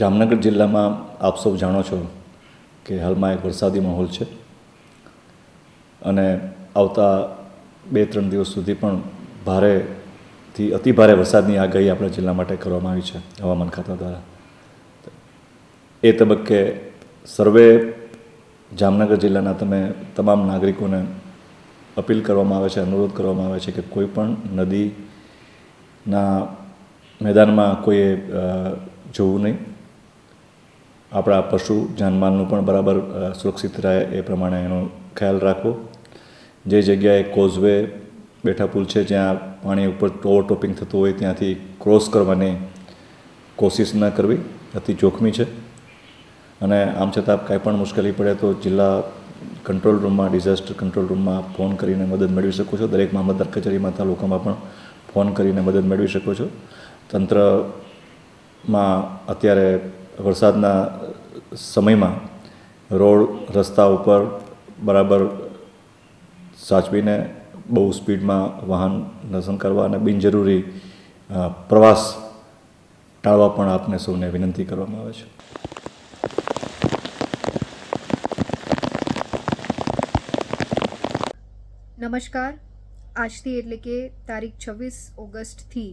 જામનગર જિલ્લામાં આપ સૌ જાણો છો કે હાલમાં એક વરસાદી માહોલ છે. અને આવતા બે ત્રણ દિવસ સુધી પણ ભારેથી અતિ ભારે વરસાદની આગાહી આપણા જિલ્લા માટે કરવામાં આવી છે, હવામાન ખાતા દ્વારા. એ તબક્કે સર્વે જામનગર જિલ્લાના તમે તમામ નાગરિકોને અપીલ કરવામાં આવે છે, અનુરોધ કરવામાં આવે છે કે કોઈ પણ નદીના મેદાનમાં કોઈએ જવું નહીં. આપણા પશુ જાનમાલનું પણ બરાબર સુરક્ષિત રહે એ પ્રમાણે એનો ખ્યાલ રાખવો. જે જગ્યાએ કોઝવે બેઠા પુલ છે, જ્યાં પાણી ઉપર ઓવરટોપિંગ થતું હોય ત્યાંથી ક્રોસ કરવાની કોશિશ ન કરવી, અતિ જોખમી છે. અને આમ છતાં કાંઈ પણ મુશ્કેલી પડે તો જિલ્લા કંટ્રોલ રૂમમાં, ડિઝાસ્ટર કંટ્રોલ રૂમમાં ફોન કરીને મદદ મેળવી શકો છો. દરેક મામલતદાર કચેરીમાં તાલુકામાં પણ ફોન કરીને મદદ મેળવી શકો છો. તંત્રમાં અત્યારે વરસાદના સમયમાં રોડ, રસ્તા ઉપર બરાબર સાચવીને બહુ સ્પીડમાં વાહન દર્શન કરવા અને બિનજરૂરી પ્રવાસ ટાળવા પણ આપને સૌને વિનંતી કરવામાં આવે છે. નમસ્કાર. આજથી એટલે કે તારીખ છવ્વીસ ઓગસ્ટથી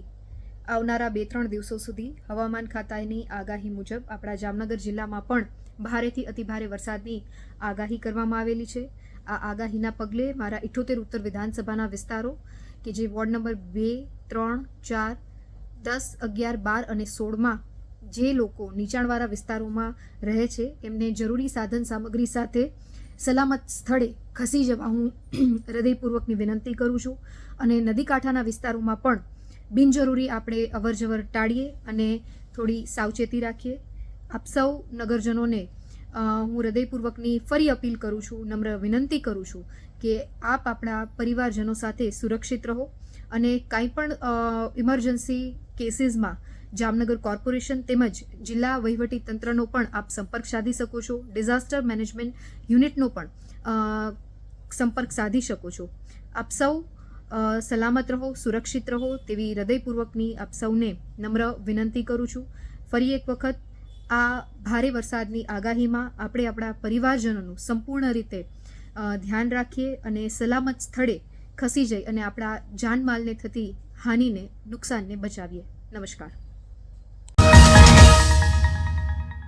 આવનારા બે ત્રણ દિવસો સુધી હવામાન ખાતાની આગાહી મુજબ આપણા જામનગર જિલ્લામાં પણ ભારેથી અતિભારે વરસાદની આગાહી કરવામાં આવેલી છે. આ આગાહીના પગલે મારા ઇઠોતેર ઉત્તર વિધાનસભાના વિસ્તારો, કે જે વોર્ડ નંબર બે, ત્રણ, ચાર, દસ, અગિયાર, બાર અને સોળમાં જે લોકો નીચાણવાળા વિસ્તારોમાં રહે છે એમને જરૂરી સાધન સામગ્રી સાથે સલામત સ્થળે ખસી જવા હું હૃદયપૂર્વકની વિનંતી કરું છું. અને નદી કાંઠાના વિસ્તારોમાં પણ બિનજરૂરી આપણે અવરજવર ટાળીએ અને થોડી સાવચેતી રાખીએ. આપ સૌ નગરજનોને હું હૃદયપૂર્વકની ફરી અપીલ કરું છું, નમ્ર વિનંતી કરું છું કે આપ આપણા પરિવારજનો સાથે સુરક્ષિત રહો અને કાંઈ પણ ઇમરજન્સી કેસીસમાં જામનગર કોર્પોરેશન તેમજ જિલ્લા વહીવટી તંત્રનો પણ આપ સંપર્ક સાધી શકો છો ડિઝાસ્ટર મેનેજમેન્ટ યુનિટનો પણ સંપર્ક સાધી શકો છો. આપ સૌ સલામત રહો, સુરક્ષિત રહો તેવી હૃદયપૂર્વકની આપ સૌને નમ્ર વિનંતી કરું છું. ફરી એક વખત આ ભારે વરસાદની આગાહીમાં આપણે આપણા પરિવારજનોનું સંપૂર્ણ રીતે ધ્યાન રાખીએ અને સલામત સ્થળે ખસી જઈ અને આપણા જાનમાલને થતી હાનિને નુકસાનને બચાવીએ. નમસ્કાર.